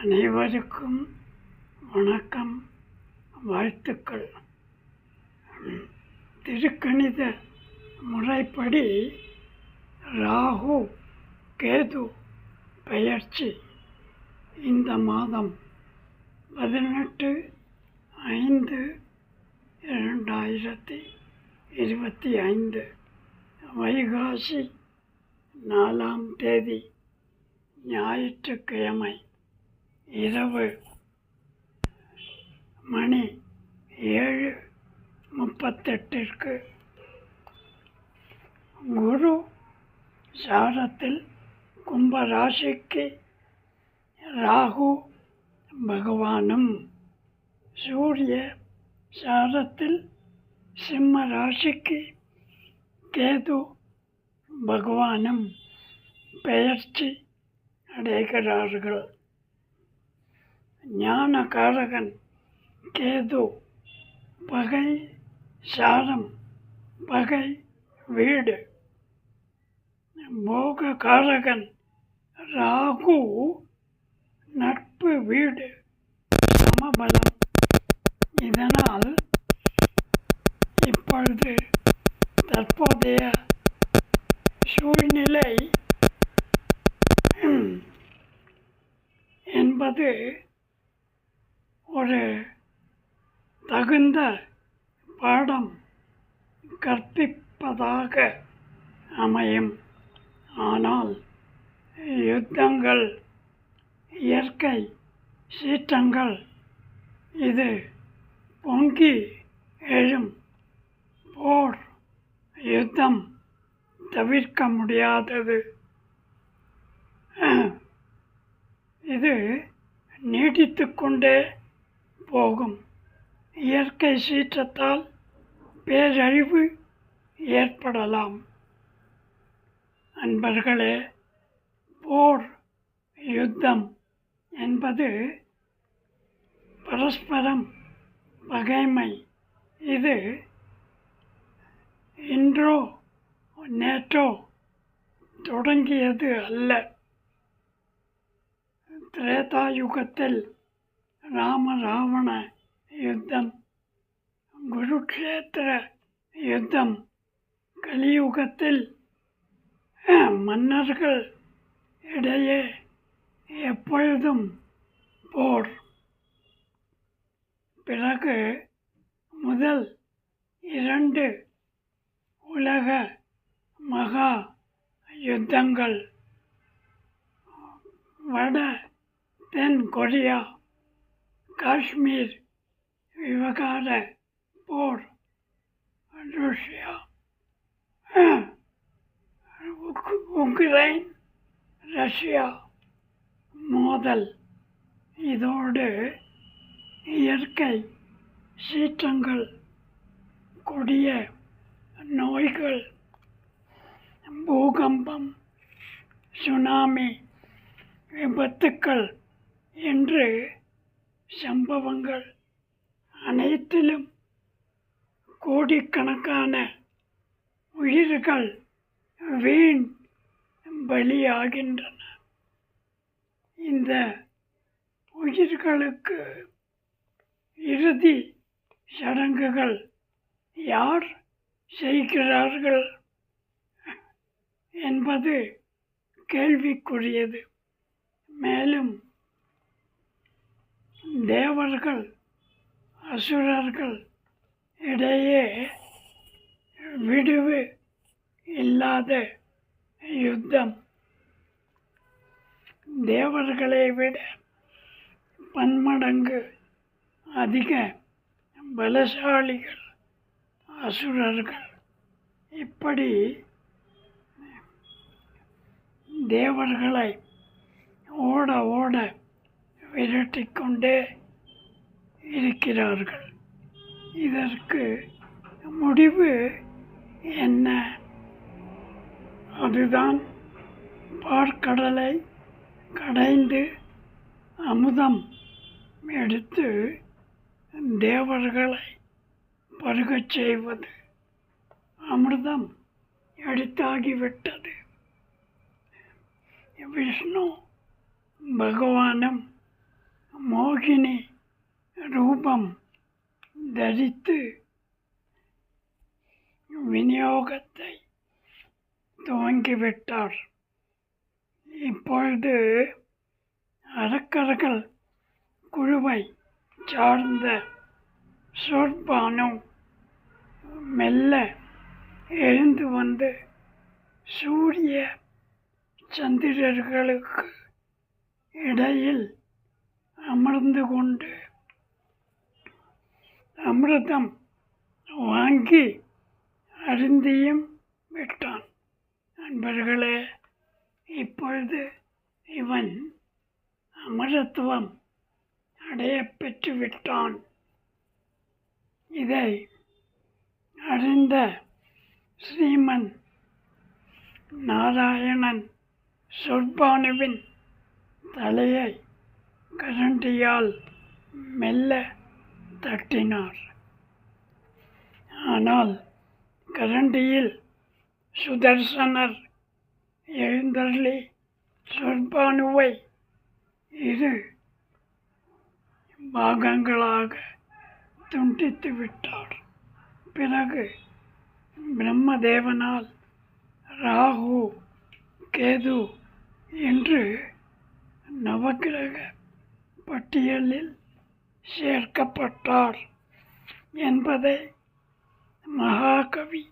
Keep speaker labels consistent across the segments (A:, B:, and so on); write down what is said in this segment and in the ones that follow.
A: அனைவருக்கும் வணக்கம் வாழ்த்துக்கள். திருக்கணித முறைப்படி ராகு கேது பெயர்ச்சி இந்த மாதம் பதினெட்டு ஐந்து இரண்டாயிரத்தி இருபத்தி ஐந்து. வைகாசி நாலாம் தேதி. ஞாயிற்றுக்கிழமை இரவு மணி ஏழு முப்பத்தெட்டிற்கு குரு சாரத்தில் கும்பராசிக்கு ராகு பகவானும் சூரிய சாரத்தில் சிம்ம ராசிக்கு கேது பகவானும் பெயர்ச்சி அடைகிறார்கள் ஞானகாரகன் கேது பகை சாரம் பகை வீடு. போககாரகன் ராகு நட்பு வீடு. சமபலம். இதனால் இப்பொழுது தற்போதைய சூழ்நிலை வந்து ஒரு தகுந்த பாடம் கற்பிப்பதாக அமையும். ஆனால் யுத்தங்கள் இயற்கை சீற்றங்கள் இது பொங்கி எழும் போர் யுத்தம் தவிர்க்க முடியாதது. இது நீடித்து கொண்டே போகும். இயற்கை சீற்றத்தால் பேரழிவு ஏற்படலாம். அன்பர்களே போர் யுத்தம் என்பது பரஸ்பரம் பகைமை. இது இன்றோ நேற்றோ தொடங்கியது அல்ல. திரேதா யுகத்தில் ராம ராவண யுத்தம் குருக்ஷேத்திர யுத்தம் கலியுகத்தில் மன்னர்கள் இடையே எப்பொழுதும் போர். பிறகு முதல் இரண்டு உலக மகா யுத்தங்கள் வட தென் கொரியா காஷ்மீர் விவகார போர் ரஷ்யா உக்ரைன் ரஷ்யா மோதல். இதோடு இயற்கை சீற்றங்கள் கொடிய நோய்கள் பூகம்பம் சுனாமி விபத்துக்கள் என்று சம்பவங்கள் அனைத்திலும் கோடிக்கணக்கான உயிர்கள் வீண் பலியாகின்றன. இந்த உயிர்களுக்கு இறுதி சடங்குகள் யார் செய்கிறார்கள் என்பது கேள்விக்குரியது. மேலும் தேவர்கள் அசுரர்கள் இடையே விடுவு இல்லாத யுத்தம். தேவர்களை விட பன்மடங்கு அதிக பலசாலிகள் அசுரர்கள். இப்படி தேவர்களை ஓட ஓட விரட்டி கொண்டே இருக்கிறார்கள். இதற்கு முடிவு என்ன? அதுதான் பார்க்கடலை கடைந்து அமுதம் எடுத்து தேவர்களை பருகச் செய்வது. அமிர்தம் எடுத்தாகிவிட்டது. விஷ்ணு பகவானும் மோகினி ரூபம் தரித்து விநியோகத்தை துவங்கிவிட்டார். இப்பொழுது அரக்கர்கள் குழுவை சார்ந்த சோர்பானு மெல்ல எழுந்து வந்து சூரிய சந்திரர்களுக்கு இடையில் அமர்ந்து கொண்டு அமிர்தம் வாங்கி அருந்தியும் விட்டான். நண்பர்களே இப்பொழுது இவன் அமரத்துவம் அடையப் பெற்று விட்டான் இதை அறிந்த ஸ்ரீமன் நாராயணன் சொற்பானுவின் தலையை கரண்டியால் மெல்ல தட்டினார். ஆனால் கரண்டியில் சுதர்சனர் எழுந்தள்ளி சொற்பானுவை இரு பாகங்களாக துண்டித்து விட்டார். பிறகு பிரம்மதேவனால் ராகு கேது என்று நவக்கிரக பட்டியலில் சேர்க்கப்பட்டார் என்பதை மகாகவி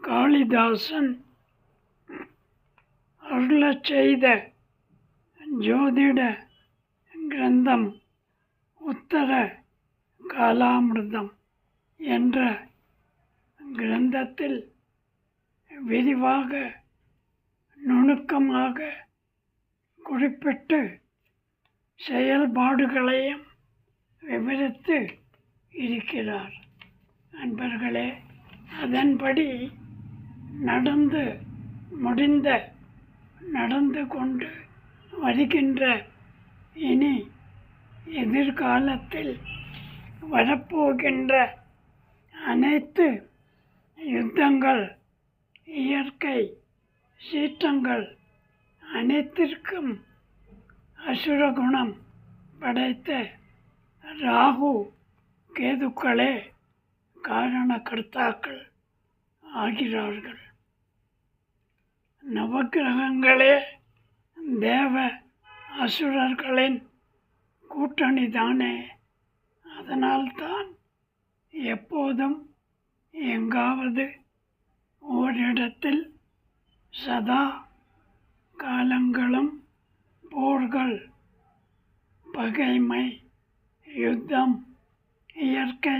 A: காளிதாசன் அருளச் செய்த ஜோதிட கிரந்தம் உத்தர காலாமிர்தம் என்ற கிரந்தத்தில் விரிவாக நுணுக்கமாக குறிப்பிட்டு செயல்பாடுகளையும் விவரித்து இருக்கிறார். நண்பர்களே அதன்படி நடந்து முடிந்த நடந்து கொண்டு வருகின்ற இனி எதிர்காலத்தில் வரப்போகின்ற அனைத்து யுத்தங்கள் இயற்கை சீற்றங்கள் அனைத்திற்கும் அசுரகுணம் படைத்த ராகு கேதுக்களே காரணகர்த்தாக்கள் ஆகிறார்கள். நவக்கிரகங்களே தேவ அசுரர்களின் கூட்டணி தானே. அதனால்தான் எப்போதும் எங்காவது ஓரிடத்தில் சதா காலங்களும் போர்கள் பகைமை யுத்தம் இயற்கை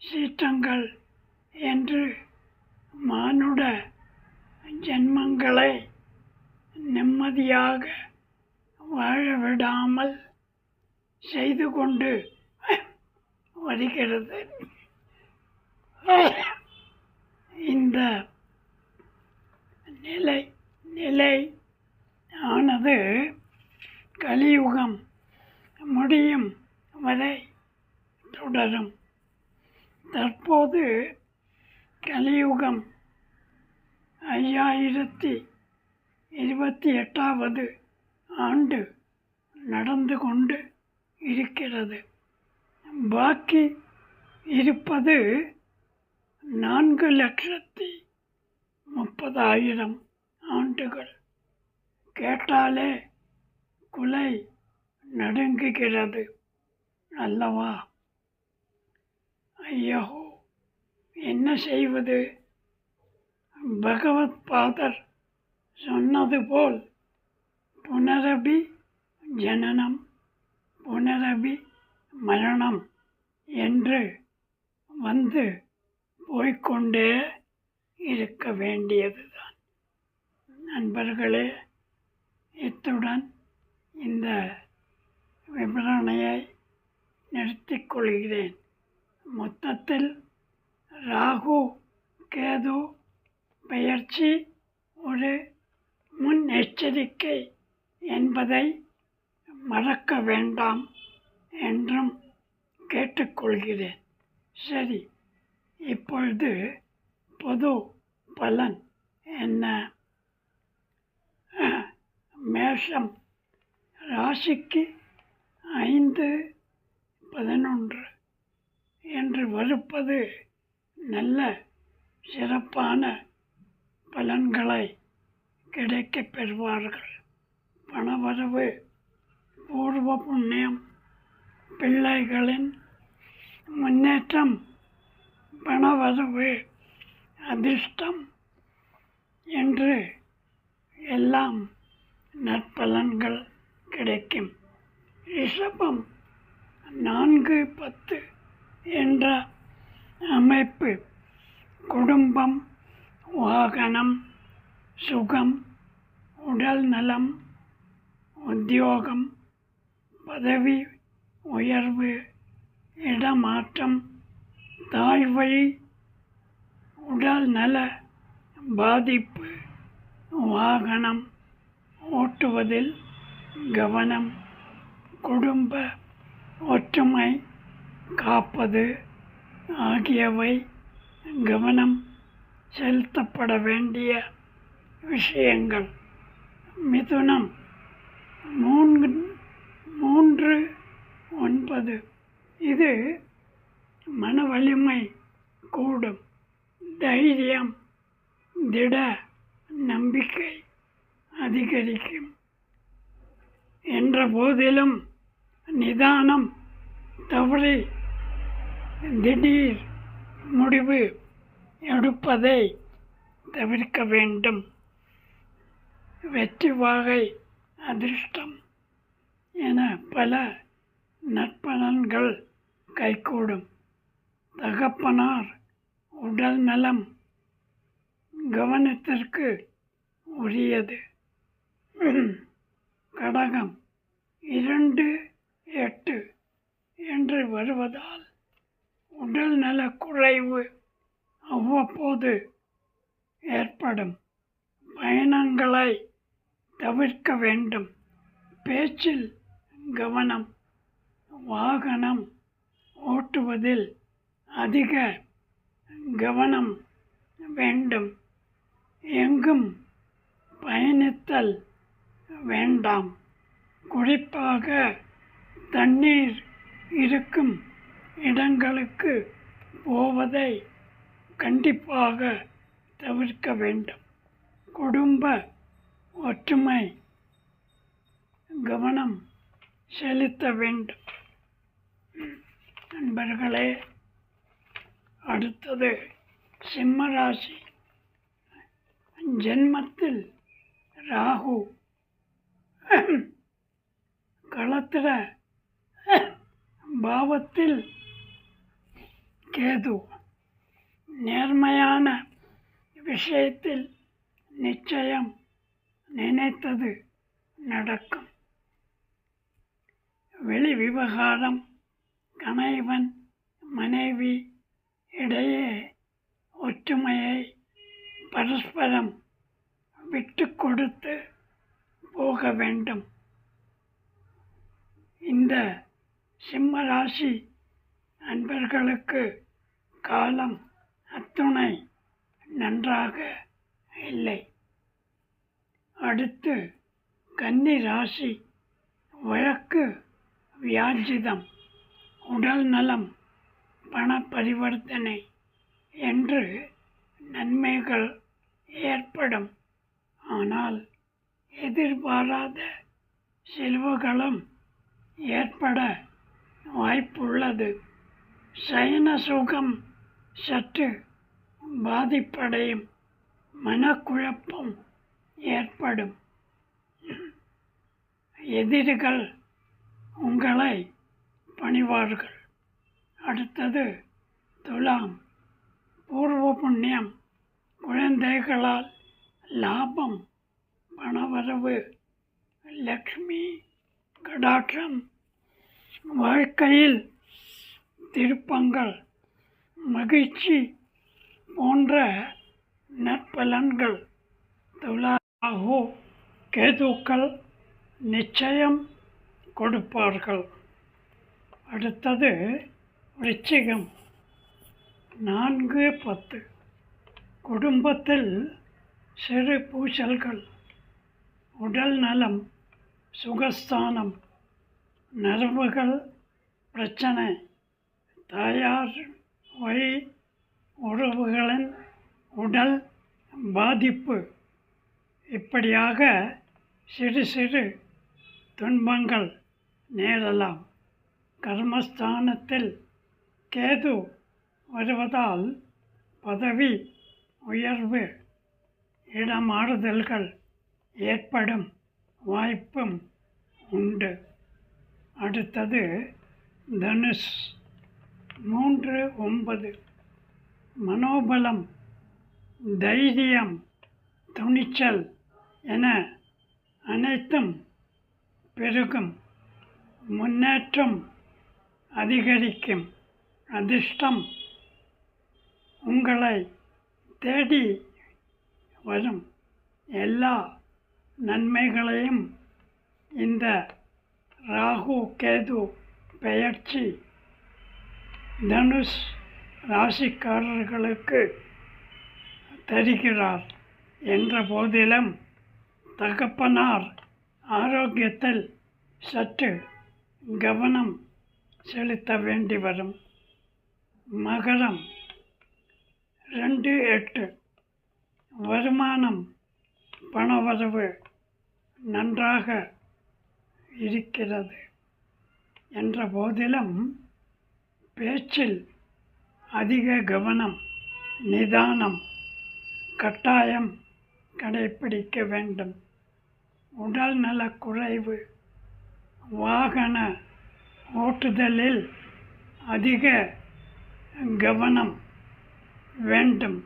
A: சீற்றங்கள் என்று மானுட ஜென்மங்களை நிம்மதியாக வாழவிடாமல் செய்து கொண்டு வருகிறது. இந்த நிலை நிலை ஆனது கலியுகம் முடியும் வரை தொடரும். தற்போது கலியுகம் ஐயாயிரத்தி இருபத்தி எட்டாவது ஆண்டு நடந்து கொண்டு இருக்கிறது. பாக்கி இருப்பது நான்கு லட்சத்தி முப்பதாயிரம் ஆண்டுகள். கேட்டாலே குலை நடுங்குகிறது அல்லவா ஐயோ என்ன செய்வது? பகவத் பாதர் சொன்னது போல் புனரபி ஜனனம் புனரபி மரணம் என்று வந்து போய்க்கொண்டே இருக்க வேண்டியதுதான். நண்பர்களே இத்துடன் இந்த விவரணையை நிறுத்திக் கொள்கிறேன். மொத்தத்தில் ராகு கேது பயிற்சி ஒரு முன் எச்சரிக்கை என்பதை மறக்க வேண்டாம் என்றும் கேட்டுக்கொள்கிறேன். சரி இப்பொழுது பொது பலன் என்ன? மேஷம். ராசிக்கு ஐந்து பதினொன்று என்று வருப்பது நல்ல சிறப்பான பலன்களை கிடைக்கப் பெறுவார்கள். பணவரவு பூர்வ புண்ணியம் பிள்ளைகளின் முன்னேற்றம் பணவரவு அதிர்ஷ்டம் என்று எல்லாம் நற்பலன்கள். கிடைக்கும். ரிஷபம் நான்கு பத்து என்ற அமைப்பு. குடும்பம் வாகனம் சுகம் உடல் நலம் உத்தியோகம் பதவி உயர்வு இடமாற்றம் தாழ்வழி உடல் நல பாதிப்பு வாகனம் ஓட்டுவதில் கவனம் குடும்ப ஒற்றுமை காப்பது ஆகியவை கவனம் செலுத்தப்பட வேண்டிய விஷயங்கள். மிதுனம் மூன்று மூன்று ஒன்பது. இது மன வலிமை கூடும். தைரியம் திட நம்பிக்கை அதிகரிக்கும். என்ற போதிலும் நிதானம் தவறி திடீர் முடிவு எடுப்பதை தவிர்க்க வேண்டும். வெற்றி வாகை அதிர்ஷ்டம் என பல நற்பலன்கள் கைகூடும். தகப்பனார் உடல் நலம் கவனத்திற்கு உரியது. கடகம் இரண்டு எட்டு என்று வருவதால் உடல் குறைவு அவ்வப்போது ஏற்படும். பயணங்களை தவிர்க்க வேண்டும். பேச்சில் கவனம் வாகனம் ஓட்டுவதில் அதிக கவனம் வேண்டும். எங்கும் பயணித்தல் வேண்டாம். குறிப்பாக தண்ணீர் இருக்கும் இடங்களுக்கு போவதை கண்டிப்பாக தவிர்க்க வேண்டும். குடும்ப ஒற்றுமை கவனம் செலுத்த வேண்டும். நண்பர்களே அடுத்தது சிம்ம ராசி. ஜென்மத்தில் ராகு. களத்திர பாவத்தில் கேது. நேர்மையான விஷயத்தில் நிச்சயம் நினைத்தது நடக்கும். வெளி விவகாரம் கணவன் மனைவி இடையே ஒற்றுமையை பரஸ்பரம் விட்டு கொடுத்து போக வேண்டும். இந்த சிம்ம ராசி அன்பர்களுக்கு காலம் அத்துணை நன்றாக இல்லை. அடுத்து கன்னி ராசி வழக்கு வியாஜிதம் உடல் நலம் பண பரிவர்த்தனை என்று நன்மைகள் ஏற்படும். ஆனால் எதிர்பாராத செலவுகளும் ஏற்பட வாய்ப்புள்ளது. சயன சுகம் சற்று பாதிப்படையும் மனக்குழப்பம் ஏற்படும். எதிரிகள் உங்களை பணிவார்கள். அடுத்தது துலாம். பூர்வ புண்ணியம் குழந்தைகளால் லாபம் பணவரவு லக்ஷ்மி கடாட்சம் வாழ்க்கையில் திருப்பங்கள் மகிழ்ச்சி போன்ற நற்பலன்கள். துலாஹோ கேதுக்கள் நிச்சயம் கொடுப்பார்கள். அடுத்தது விருச்சிகம். நான்கு பத்து. குடும்பத்தில் சிறு பூசல்கள் உடல் நலம் சுகஸ்தானம் நரம்புகள் பிரச்சனை தாயார் வழி உறவுகளின் உடல் பாதிப்பு. இப்படியாக சிறு சிறு துன்பங்கள் நேரலாம். கர்மஸ்தானத்தில் கேது வருவதால் பதவி உயர்வு இடமாறுதல்கள் ஏற்படும் வாய்ப்பும் உண்டு. அடுத்தது தனுஷ். மூன்று ஒன்பது. மனோபலம் தைரியம் துணிச்சல் என அனைத்தும் பெருகும். முன்னேற்றம் அதிகரிக்கும். அதிர்ஷ்டம் உங்களை தேடி வரும். எல்லா நன்மைகளையும் இந்த ராகு கேது பெயர்ச்சி தனுஷ் ராசிக்காரர்களுக்கு தருகிறார் என்ற போதிலும் தகப்பனார் ஆரோக்கியத்தில் சற்று கவனம் செலுத்த வேண்டி வரும். மகரம் ரெண்டு எட்டு. வருமானம் பணவரவு நன்றாக இருக்கிறது என்ற போதிலும் பேச்சில் அதிக கவனம் நிதானம் கட்டாயம் கடைப்பிடிக்க வேண்டும். உடல்நல குறைவு வாகன ஓட்டுதலில் அதிக கவனம் வேண்டும்.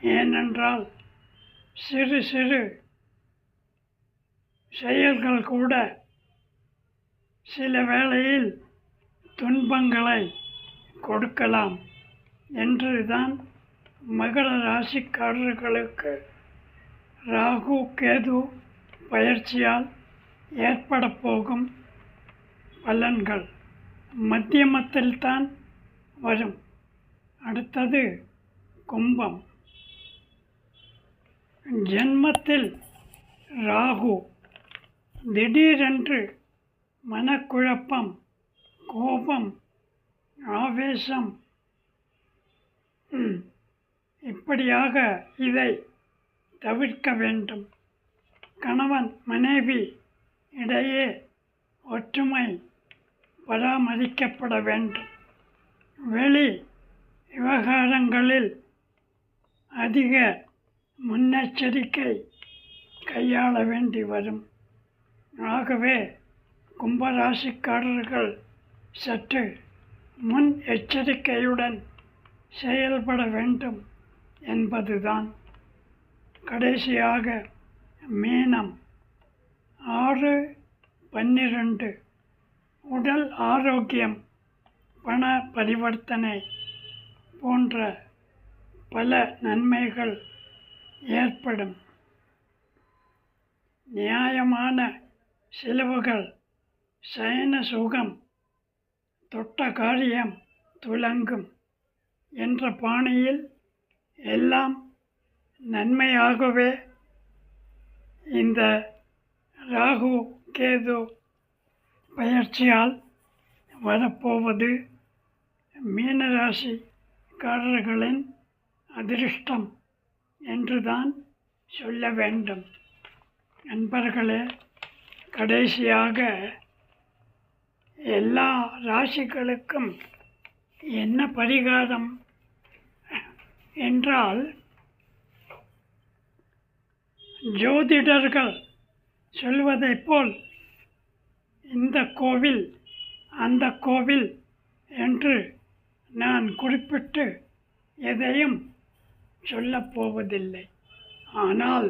A: ஏனென்றால் சிறு சிறு செயல்கள் கூட சில வேளையில் துன்பங்களை கொடுக்கலாம் என்று தான் மகர ராசிக்காரர்களுக்கு ராகு கேது பயிற்சியால் ஏற்பட போகும் பலன்கள் மத்தியமத்தில்தான் வரும். அடுத்தது கும்பம். ஜென்மத்தில் ராகு திடீரென்று மனக்குழப்பம் கோபம் ஆவேசம். இப்படியாக இதை தவிர்க்க வேண்டும். கணவன் மனைவி இடையே ஒற்றுமை பராமரிக்கப்பட வேண்டும். வெளி விவகாரங்களில் அதிக முன்னெச்சரிக்கை கையாள வேண்டி வரும். ஆகவே கும்பராசிக்காரர்கள் சற்று முன் எச்சரிக்கையுடன் செயல்பட வேண்டும் என்பதுதான். கடைசியாக மீனம் ஆறு பன்னிரண்டு உடல் ஆரோக்கியம் பண பரிவர்த்தனை போன்ற பல நன்மைகள் ஏற்படும். நியாயமான செலவுகள் சயன சுகம் தொட்ட காரியம் துலங்கும் என்ற பாணியில் எல்லாம் நன்மையாகவே இந்த ராகு கேது பயிற்சியால் வரப்போவது மீனராசிக்காரர்களின் அதிர்ஷ்டம் என்றுதான் சொல்ல வேண்டும். நண்பர்களே கடைசியாக எல்லா ராசிகளுக்கும் என்ன பரிகாரம் என்றால் ஜோதிடர்கள் சொல்வதைப் போல் இந்த கோவில் அந்த கோவில் என்று நான் குறிப்பிட்டு எதையும் சொல்லப் போவதில்லை. ஆனால்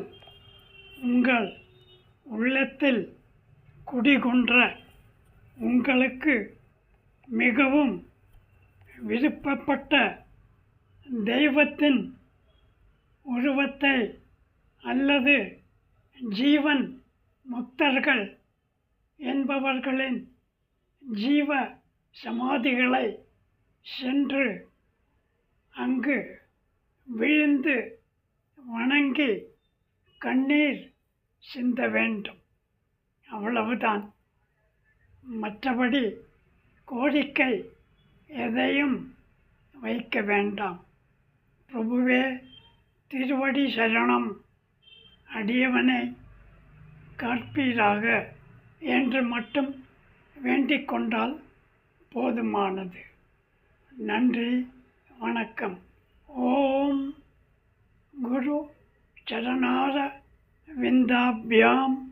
A: உங்கள் உள்ளத்தில் குடிகொன்ற உங்களுக்கு மிகவும் விருப்பப்பட்ட தெய்வத்தின் உருவத்தை அல்லது ஜீவன் முக்தர்கள் என்பவர்களின் ஜீவ சமாதிகளை சென்று அங்கு விழுந்து வணங்கி கண்ணீர் சிந்த வேண்டும். அவ்வளவுதான். மற்றபடி கோரிக்கை எதையும் வைக்க வேண்டாம். பிரபுவே திருவடி சரணம். அடியவனை காப்பீராக என்று மட்டும் வேண்டிக் கொண்டால் போதுமானது. நன்றி வணக்கம். ஓம் குரு சரணார விந்தாபியாம்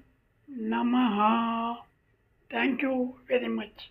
A: Namaha. Thank you very much.